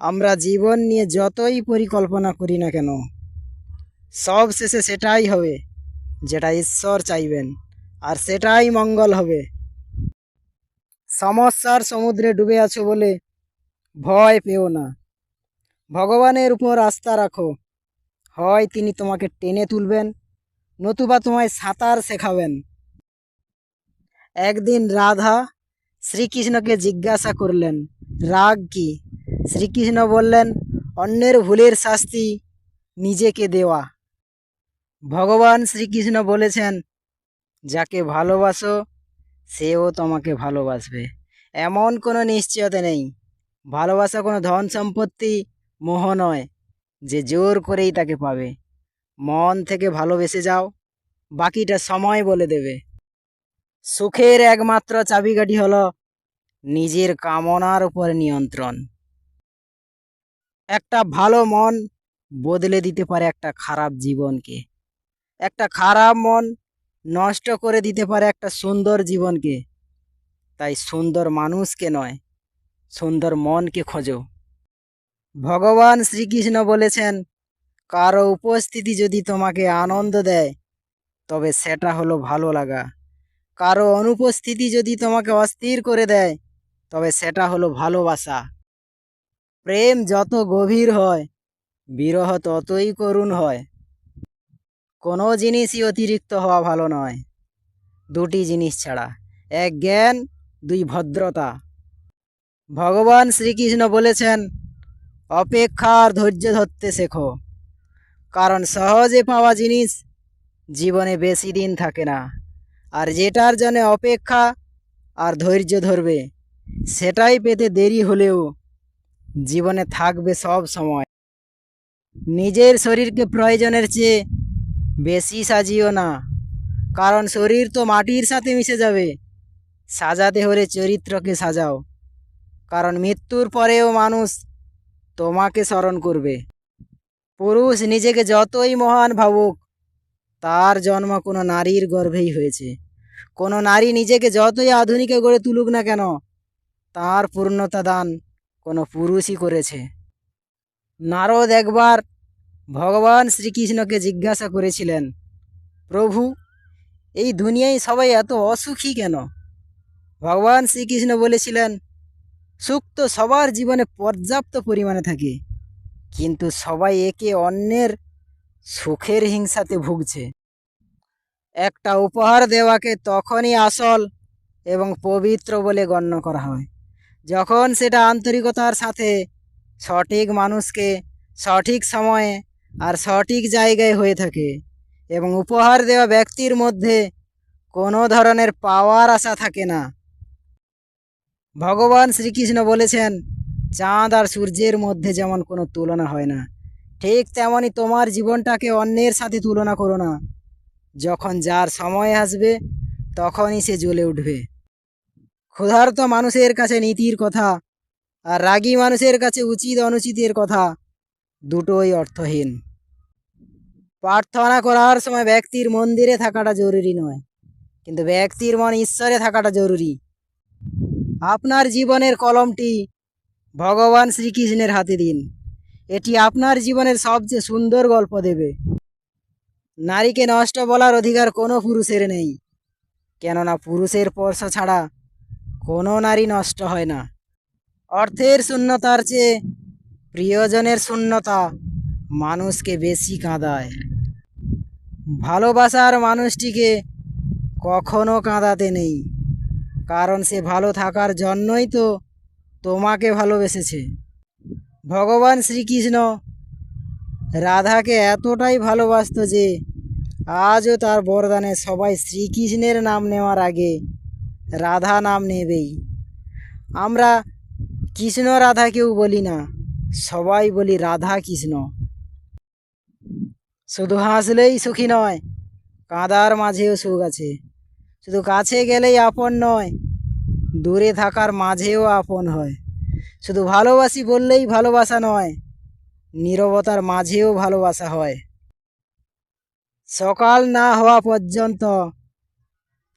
আমরা জীবন নিয়ে যতই পরিকল্পনা করি না কেন, সব শেষে সেটাই হবে যেটা ঈশ্বর চাইবেন, আর সেটাই মঙ্গল হবে। সমস্যার সমুদ্রে ডুবে আছো বলে ভয় পেও না। ভগবানের উপর আস্থা রাখো। হয় তিনি তোমাকে টেনে তুলবেন, নতুবা তোমায় সাঁতার শেখাবেন। একদিন রাধা শ্রীকৃষ্ণকে জিজ্ঞাসা করলেন, রাগ কি? শ্রীকৃষ্ণ বললেন, অন্যের ভুলের শাস্তি নিজেকে দেওয়া। ভগবান শ্রীকৃষ্ণ বলেছেন, যাকে ভালোবাসো, সেও তোমাকে ভালোবাসবে। এমন কোনো নিশ্চয়তা নেই। ভালোবাসা কোনো ধন সম্পত্তি, মোহ নয়, যে জোর করেই তাকে পাবে। মন থেকে ভালোবেসে যাও, বাকিটা সময় বলে দেবে। সুখের একমাত্র চাবিকাঠি হলো নিজের কামনার উপর নিয়ন্ত্রণ। একটা ভালো মন বদলে দিতে পারে একটা খারাপ জীবনকে। একটা খারাপ মন নষ্ট করে দিতে পারে একটা সুন্দর জীবনকে। তাই সুন্দর মানুষকে নয়, সুন্দর মনকে খোঁজো। ভগবান শ্রীকৃষ্ণ বলেছেন, কারও উপস্থিতি যদি তোমাকে আনন্দ দেয়, তবে সেটা হলো ভালো লাগা। কারও অনুপস্থিতি যদি তোমাকে অস্থির করে দেয়, তবে সেটা হলো ভালোবাসা। প্রেম যত গভীর হয়, বিরহ ততই করুণ হয়। কোনো জিনিসই অতিরিক্ত হওয়া ভালো নয়। দুটি জিনিস ছাড়া, এক জ্ঞান, দুই ভদ্রতা। ভগবান শ্রীকৃষ্ণ বলেছেন, অপেক্ষার ধৈর্য ধরতে শেখো। কারণ সহজে পাওয়া জিনিস জীবনে বেশি দিন থাকে না। আর যেটার জন্য অপেক্ষা আর ধৈর্য ধরবে, সেটাই পেতে দেরি হলেও জীবনে থাকবে সব সময়। নিজের শরীরকে প্রয়োজনের চেয়ে বেশি সাজিও না। কারণ শরীর তো মাটির সাথে মিশে যাবে। সাজাতে হলে চরিত্রকে সাজাও। কারণ মৃত্যুর পরেও মানুষ তোমাকে স্মরণ করবে। পুরুষ নিজেকে যতই মহান ভাবুক, তার জন্ম কোনো নারীর গর্ভেই হয়েছে। কোনো নারী নিজেকে যতই আধুনিকে গড়ে তুলুক না কেন, তার পূর্ণতা দান কোনো পুরুষই করেছে। নারদ একবার ভগবান শ্রীকৃষ্ণকে জিজ্ঞাসা করেছিলেন, প্রভু, এই দুনিয়ায় সবাই এত অসুখী কেন? ভগবান শ্রীকৃষ্ণ বলেছিলেন, সুখ তো সবার জীবনে পর্যাপ্ত পরিমাণে থাকে, কিন্তু সবাই একে অন্যের সুখের হিংসাতে ভুগছে। একটা উপহার দেওয়াকে তখনই আসল এবং পবিত্র বলে গণ্য করা হয়। যখন সেটা আন্তরিকতার সাথে সঠিক মানুষকে সঠিক সময়ে আর সঠিক জায়গায় হয়ে থাকে এবং উপহার দেওয়া ব্যক্তির মধ্যে কোনো ধরনের পাওয়ার আশা থাকে না। ভগবান শ্রীকৃষ্ণ বলেছেন, চাঁদ আর সূর্যের মধ্যে যেমন কোনো তুলনা হয় না, ঠিক তেমনই তোমার জীবনটাকে অন্যের সাথে তুলনা করো না। যখন যার সময় আসবে, তখনই সে জ্বলে উঠবে। ক্ষুধার্ত মানুষের কাছে নীতির কথা আর রাগী মানুষের কাছে উচিত অনুচিতের কথা দুটোই অর্থহীন। প্রার্থনা করার সময় ব্যক্তির মন্দিরে থাকাটা জরুরি নয়, কিন্তু ব্যক্তির মন ঈশ্বরে থাকাটা জরুরি। আপনার জীবনের কলমটি ভগবান শ্রীকৃষ্ণের হাতে দিন। এটি আপনার জীবনের সবচেয়ে সুন্দর গল্প দেবে। নারীকে নষ্ট বলার অধিকার কোনো পুরুষের নেই, কেননা পুরুষের স্পর্শ ছাড়া কোনো নারী নষ্ট হয় না। অর্থের শূন্যতার চেয়ে প্রিয়জনের শূন্যতা মানুষকে বেশি কাঁদায়। ভালোবাসার মানুষটিকে কখনো কাঁদাতে নেই, কারণ সে ভালো থাকার জন্যই তো তোমাকে ভালোবেসেছে। ভগবান শ্রীকৃষ্ণ রাধাকে এতটাই ভালোবাসত যে আজও তার বরদানে সবাই শ্রীকৃষ্ণের নাম নেওয়ার আগে রাধা নাম নেবেই। আমরা কৃষ্ণ রাধা কেউ বলি না, সবাই বলি রাধা কৃষ্ণ। শুধু হাসলেই সুখী নয়, কাঁদার মাঝেও সুখ আছে। শুধু কাছে গেলেই আপন নয়, দূরে থাকার মাঝেও আপন হয়। শুধু ভালোবাসি বললেই ভালোবাসা নয়, নীরবতার মাঝেও ভালোবাসা হয়। সকাল না হওয়া পর্যন্ত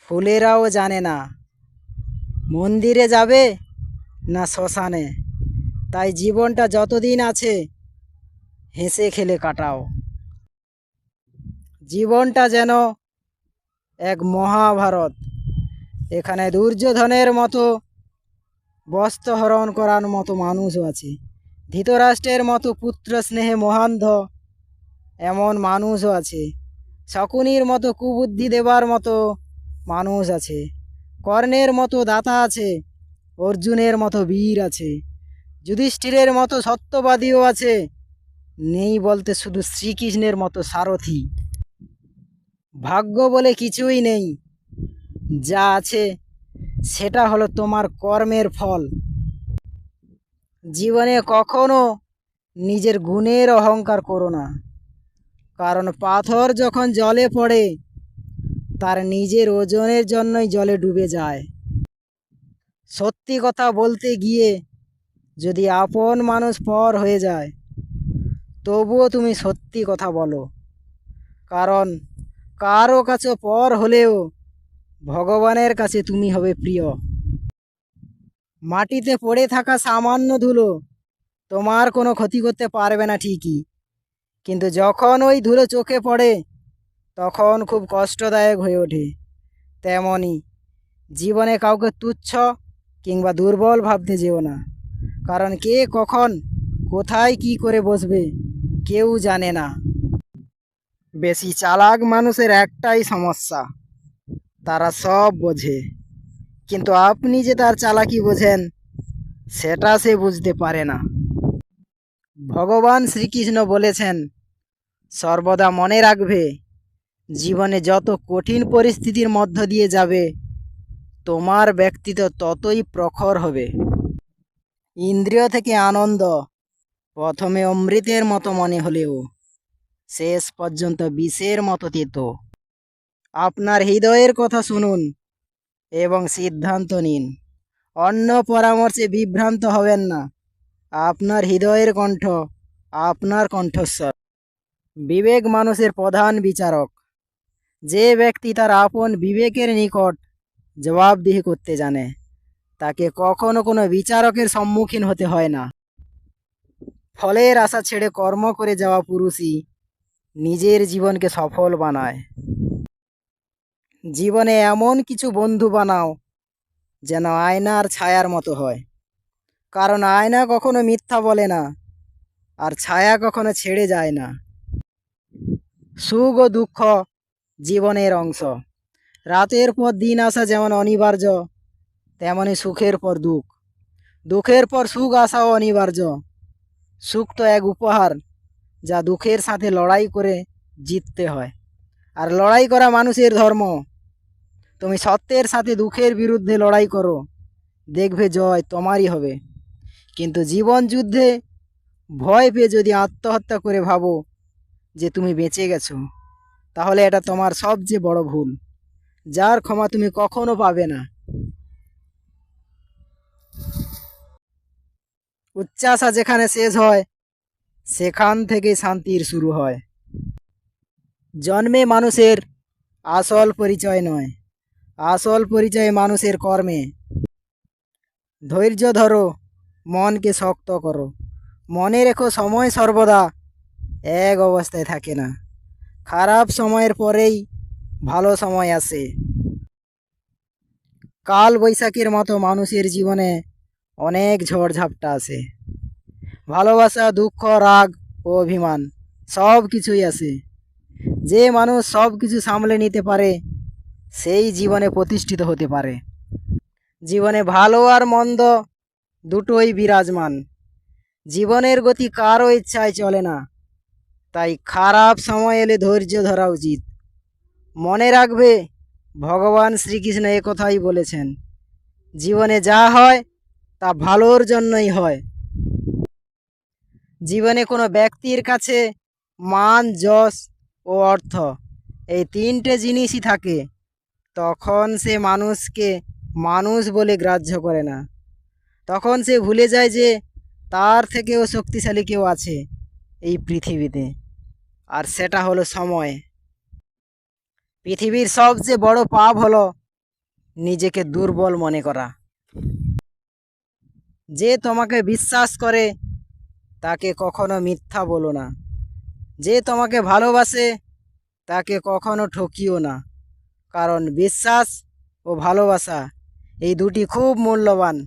ফুলেরাও জানে না মন্দিরে যাবে না শ্মশানে? তাই জীবনটা যতদিন আছে হেসে খেলে কাটাও। জীবনটা যেন এক মহাভারত। এখানে দুর্যোধনের মতো বস্ত্র হরণ করার মতো মানুষও আছে। ধৃতরাষ্ট্রের মতো পুত্র স্নেহে মহান্ধ এমন মানুষও আছে। শকুনির মতো কুবুদ্ধি দেবার মতো মানুষ আছে। কর্ণের মতো দাতা আছে, অর্জুনের মতো বীর আছে, যুধিষ্ঠিরের মতো সত্যবাদীও আছে, নেই বলতে শুধু শ্রীকৃষ্ণের মতো সারথি। ভাগ্য বলে কিছুই নেই, যা আছে সেটা হলো তোমার কর্মের ফল। জীবনে কখনো নিজের গুণের অহংকার করো না, কারণ পাথর যখন জলে পড়ে তার নিজের ওজনের জন্যই জলে ডুবে যায়। সত্যি কথা বলতে গিয়ে যদি আপন মানুষ পর হয়ে যায়, তবুও তুমি সত্যি কথা বলো। কারণ কারও কাছে পর হলেও ভগবানের কাছে তুমি হবে প্রিয়। মাটিতে পড়ে থাকা সামান্য ধুলো তোমার কোনো ক্ষতি করতে পারবে না ঠিকই। কিন্তু যখন ওই ধুলো চোখে পড়ে তখন খুব কষ্টদায়ক হয়ে ওঠে। তেমনই জীবনে কাউকে তুচ্ছ কিংবা দুর্বল ভাবতে যেও না। কারণ কে কখন, কোথায় কি করে বসবে, কেউ জানে না। বেশি চালাক মানুষের একটাই সমস্যা, তারা সব বোঝে। কিন্তু আপনি যে তার চালাকি বোঝেন, সেটা সে বুঝতে পারে না। ভগবান শ্রীকৃষ্ণ বলেছেন, সর্বদা মনে রাখবে জীবনে যত কঠিন পরিস্থিতির মধ্য দিয়ে যাবে, তোমার ব্যক্তিত্ব ততই প্রখর হবে। ইন্দ্রিয় থেকে আনন্দ প্রথমে অমৃতের মতো মনে হলেও শেষ পর্যন্ত বিষের মতো তেতো। আপনার হৃদয়ের কথা শুনুন এবং সিদ্ধান্ত নিন। অন্য পরামর্শে বিভ্রান্ত হবেন না। আপনার হৃদয়ের কণ্ঠ আপনার কণ্ঠস্বর। বিবেক মানুষের প্রধান বিচারক। যে ব্যক্তি তার আপন বিবেকের নিকট জবাবদিহি করতে জানে, তাকে কখনো কোনো বিচারকের সম্মুখীন হতে হয় না। ফলের আশা ছেড়ে কর্ম করে যাওয়া পুরুষই নিজের জীবনকে সফল বানায়। জীবনে এমন কিছু বন্ধু বানাও যেন আয়নার ছায়ার মতো হয়। কারণ আয়না কখনো মিথ্যা বলে না, আর ছায়া কখনো ছেড়ে যায় না। সুখ ও দুঃখ জীবনের অংশ। রাতের পর দিন আসা যেমন অনিবার্য, তেমনি সুখের পর দুঃখ। দুঃখের পর সুখ আসাও অনিবার্য। সুখ তো এক উপহার, যা দুঃখের সাথে লড়াই করে জিততে হয়। আর লড়াই করা মানুষের ধর্ম। তুমি সত্যের সাথে দুঃখের বিরুদ্ধে লড়াই করো, দেখবে জয় তোমারই হবে। কিন্তু জীবন যুদ্ধে ভয় পেয়ে যদি আত্মহত্যা করে ভাবো যে তুমি বেঁচে গেছো। তাহলে এটা তোমার সবচেয়ে বড় ভুল। যার ক্ষমা তুমি কখনো পাবে না। উচ্চাসা যেখানে শেষ হয়, সেখান থেকে শান্তির শুরু হয়। জন্মে মানুষের আসল পরিচয় নয়। আসল পরিচয় মানুষের কর্মে। ধৈর্য ধরো, মনকে শক্ত করো। মনে রেখো, সময় সর্বদা এক অবস্থায় থাকে না। খারাপ সময়ের পরেই ভালো সময় আসে। কাল বৈশাখীর মতো মানুষের জীবনে অনেক ঝড়ঝাপটা আসে। ভালোবাসা, দুঃখ, রাগ ও অভিমান সব কিছুই আসে। যে মানুষ সব কিছু সামলে নিতে পারে, সেই জীবনে প্রতিষ্ঠিত হতে পারে। জীবনে ভালো আর মন্দ দুটোই বিরাজমান। জীবনের গতি কারও ইচ্ছায় চলে না। তাই খারাপ সময় এলে ধৈর্য ধরা উচিত। মনে রাখবে, ভগবান শ্রীকৃষ্ণ কথাই বলেছেন, জীবনে যা হয়, তা ভালোর জন্যই হয়। জীবনে কোনো ব্যক্তির কাছে মান, যশ ও অর্থ এই তিনটে জিনিসই থাকে, তখন সে মানুষকে মানুষ বলে গ্রাহ্য করে না। তখন সে ভুলে যায় যে তার থেকেও শক্তিশালী কেউ আছে এই পৃথিবীতে। আর সেটা হলো সময়। পৃথিবীর সবচেয়ে বড় পাপ হলো নিজেকে দুর্বল মনে করা। যে তোমাকে বিশ্বাস করে, তাকে কখনো মিথ্যা বলো না। যে তোমাকে ভালোবাসে, তাকে কখনো ঠকিও না। কারণ বিশ্বাস ও ভালোবাসা এই দুটি খুব মূল্যবান,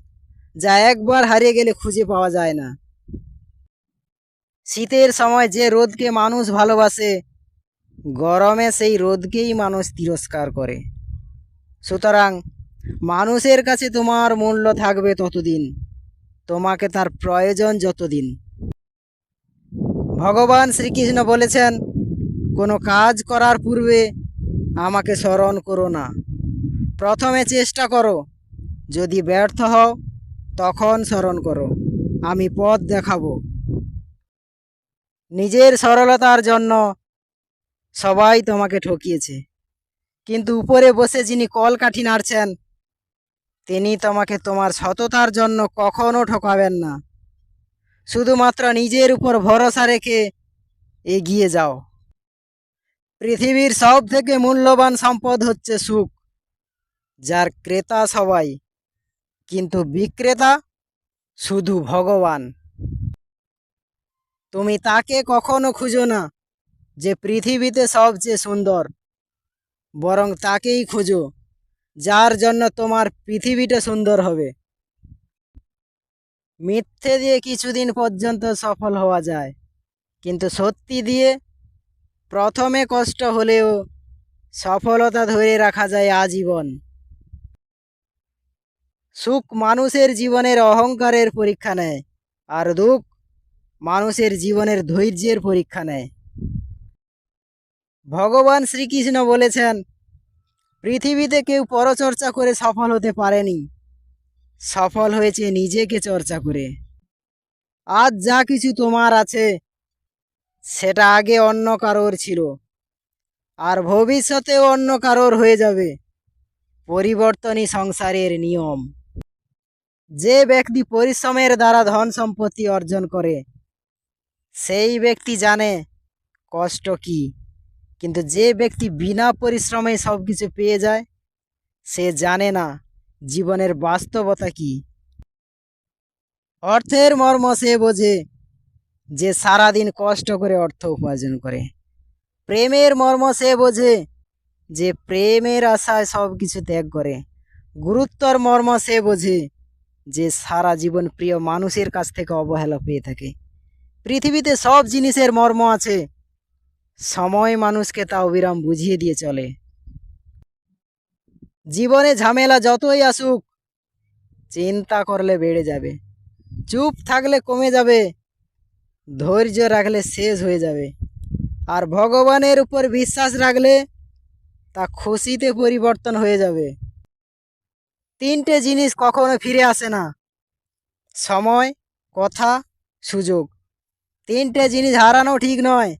যা একবার হারিয়ে গেলে খুঁজে পাওয়া যায় না। শীতের সময় যে রোদকে মানুষ ভালোবাসে, গরমে সেই রোদকেই মানুষ তিরস্কার করে। সুতরাং মানুষের কাছে তোমার মূল্য থাকবে ততদিন, তোমাকে তার প্রয়োজন যতদিন। ভগবান শ্রীকৃষ্ণ বলেছেন, কোনো কাজ করার পূর্বে আমাকে স্মরণ করো না। প্রথমে চেষ্টা করো, যদি ব্যর্থ হও, তখন স্মরণ করো, আমি পথ দেখাবো। নিজের সরলতার জন্য সবাই তোমাকে ঠকিয়েছে। কিন্তু উপরে বসে যিনি কলকাঠি নাড়ছেন, তিনি তোমাকে তোমার সততার জন্য কখনো ঠকাবেন না। শুধুমাত্র নিজের উপর ভরসা রেখে এগিয়ে যাও। পৃথিবীর সব থেকে মূল্যবান সম্পদ হচ্ছে সুখ, যার ক্রেতা সবাই, কিন্তু বিক্রেতা শুধু ভগবান। তুমি তাকে কখনো খুঁজো না যে পৃথিবীতে সবচেয়ে সুন্দর। বরং তাকেই খুঁজো, যার জন্য তোমার পৃথিবীটা সুন্দর হবে। মিথ্যে দিয়ে কিছুদিন পর্যন্ত সফল হওয়া যায়, কিন্তু সত্যি দিয়ে প্রথমে কষ্ট হলেও সফলতা ধরে রাখা যায় আজীবন। সুখ মানুষের জীবনের অহংকারের পরীক্ষা নেয়, আর দুঃখ মানুষের জীবনের ধৈর্যের পরীক্ষা নেয়। ভগবান শ্রীকৃষ্ণ বলেছেন, পৃথিবীতে কেউ পরচর্চা করে সফল হতে পারেনি। সফল হয়েছে নিজেকে চর্চা করে। আজ যা কিছু তোমার আছে, সেটা আগে অন্য কারোর ছিল, আর ভবিষ্যতেও অন্য কারোর হয়ে যাবে। পরিবর্তনই সংসারের নিয়ম। যে ব্যক্তি পরিশ্রমের দ্বারা ধন সম্পত্তি অর্জন করে সেই ব্যক্তি জানে কষ্ট কি। কিন্তু যে ব্যক্তি বিনা পরিশ্রমে সব কিছু পেয়ে যায়, সে জানে না জীবনের বাস্তবতা কি। অর্থের মর্ম সে বোঝে যে সারাদিন কষ্ট করে অর্থ উপার্জন করে। প্রেমের মর্ম সে বোঝে যে প্রেমের আশায় সব কিছু ত্যাগ করে। গুরুত্বর মর্ম সে বোঝে যে সারা জীবন প্রিয় মানুষের কাছ থেকে অবহেলা পেয়ে থাকে। পৃথিবীতে সব জিনিসের মর্ম আছে। সময় মানুষকে তা অবিরাম বুঝিয়ে দিয়ে চলে। জীবনে ঝামেলা যতই আসুক, চিন্তা করলে বেড়ে যাবে। চুপ থাকলে কমে যাবে, ধৈর্য রাখলে শেষ হয়ে যাবে। আর ভগবানের উপর বিশ্বাস রাখলে তা খুশিতে পরিবর্তন হয়ে যাবে। তিনটে জিনিস কখনো ফিরে আসে না। সময়, কথা, সুযোগ। তিনটে জিনিস হারানো ঠিক নয়।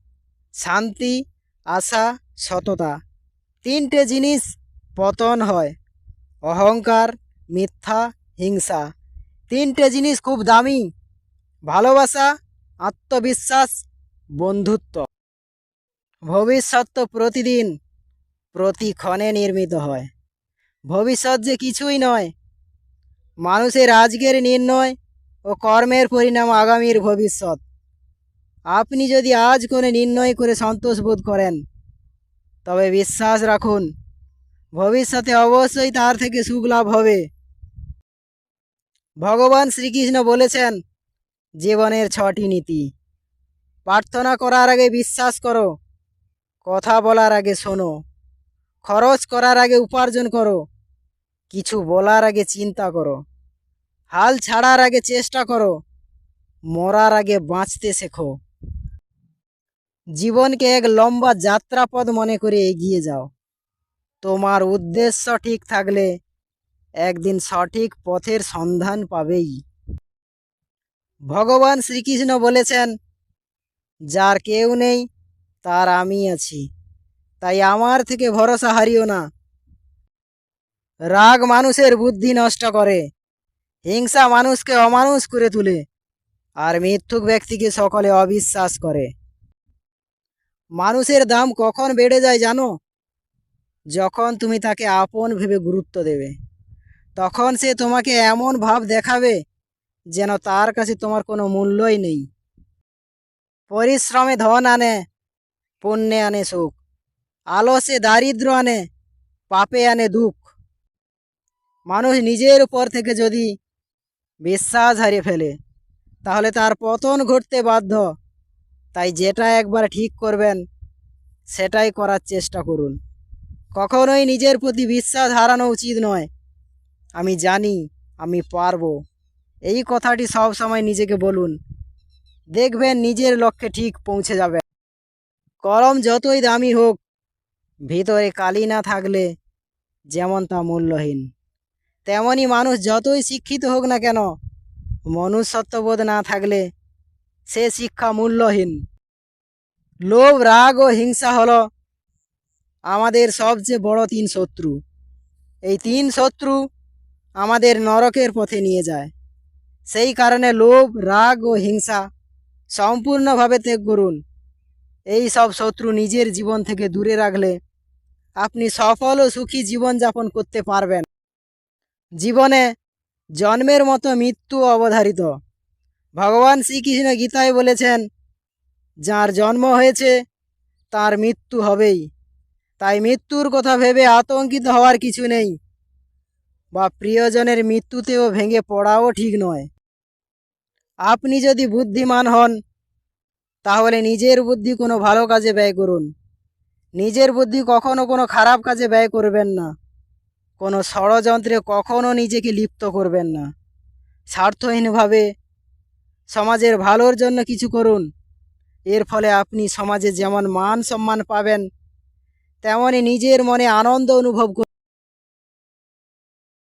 শান্তি, আশা, সততা। তিনটে জিনিস পতন হয়। অহংকার, মিথ্যা, হিংসা। তিনটে জিনিস খুব দামি। ভালোবাসা, আত্মবিশ্বাস, বন্ধুত্ব। ভবিষ্যৎ তো প্রতিদিন, প্রতিক্ষণে নির্মিত হয়। ভবিষ্যৎ যে কিছুই নয়। মানুষের আজকের নির্ণয় ও কর্মের পরিণাম আগামীর ভবিষ্যৎ। আপনি যদি আজ কোনো নির্ণয় করে সন্তোষ বোধ করেন, তবে বিশ্বাস রাখুন, ভবিষ্যতে অবশ্যই তার থেকে সুখ লাভ হবে। ভগবান শ্রীকৃষ্ণ বলেছেন, জীবনের ছটি নীতি। প্রার্থনা করার আগে বিশ্বাস করো, কথা বলার আগে শোনো, খরচ করার আগে উপার্জন করো, কিছু বলার আগে চিন্তা করো, হাল ছাড়ার আগে চেষ্টা করো, মরার আগে বাঁচতে শেখো। জীবনকে এক লম্বা যাত্রাপথ মনে করে এগিয়ে যাও। তোমার উদ্দেশ্য ঠিক থাকলে একদিন সঠিক পথের সন্ধান পাবেই। ভগবান শ্রীকৃষ্ণ বলেছেন, যার কেউ নেই, তার আমি আছি। তাই আমার থেকে ভরসা হারিও না। রাগ মানুষের বুদ্ধি নষ্ট করে, হিংসা মানুষকে অমানুষ করে তোলে, আর মিথ্যুক ব্যক্তিকে সকলে অবিশ্বাস করে। মানুষের দাম কখন বেড়ে যায় জানো? যখন তুমি তাকে আপন ভেবে গুরুত্ব দেবে, তখন সে তোমাকে এমন ভাব দেখাবে যেন তার কাছে তোমার কোনো মূল্যই নেই। পরিশ্রমে ধন আনে, পুণ্যে আনে সুখ, আলসে দারিদ্র আনে, পাপে আনে দুঃখ। মানুষ নিজের উপর থেকে যদি বিশ্বাস হারিয়ে ফেলে, তাহলে তার পতন ঘটতে বাধ্য। তাই যেটা একবার ঠিক করবেন, সেটাই করার চেষ্টা করুন। কখনোই নিজের প্রতি বিশ্বাস হারানো উচিত নয়। আমি জানি, আমি পারব। এই কথাটি সব সময় নিজেকে বলুন। দেখবেন নিজের লক্ষ্যে ঠিক পৌঁছে যাবে। কলম যতই দামি হোক, ভিতরে কালি না থাকলে যেমন তা মূল্যহীন। তেমনি মানুষ যতই শিক্ষিত হোক না কেন, মনুষ্যত্ববোধ না থাকলে সে শিক্ষা মূল্যহীন। লোভ, রাগ ও হিংসা হলো আমাদের সবচেয়ে বড় তিন শত্রু। এই তিন শত্রু আমাদের নরকের পথে নিয়ে যায়। সেই কারণে লোভ, রাগ ও হিংসা সম্পূর্ণভাবে ত্যাগ করুন। এই সব শত্রু নিজের জীবন থেকে দূরে রাখলে আপনি সফল ও সুখী জীবনযাপন করতে পারবেন। জীবনে জন্মের মতো মৃত্যু অবধারিত। ভগবান শ্রীকৃষ্ণ গীতায় বলেছেন, যার জন্ম হয়েছে, তার মৃত্যু হবেই। তাই মৃত্যুর কথা ভেবে আতঙ্কিত হওয়ার কিছু নেই, বা প্রিয়জনের মৃত্যুতেও ভেঙে পড়াও ঠিক নয়। আপনি যদি বুদ্ধিমান হন, তাহলে নিজের বুদ্ধি কোনো ভালো কাজে ব্যয় করুন। নিজের বুদ্ধি কখনো কোনো খারাপ কাজে ব্যয় করবেন না। কোনো ষড়যন্ত্রে কখনো নিজেকে লিপ্ত করবেন না। স্বার্থহীনভাবে সমাজের ভালোর জন্য কিছু করুন। এর ফলে আপনি সমাজে যেমন মান সম্মান পাবেন তেমনই নিজের মনে আনন্দ অনুভব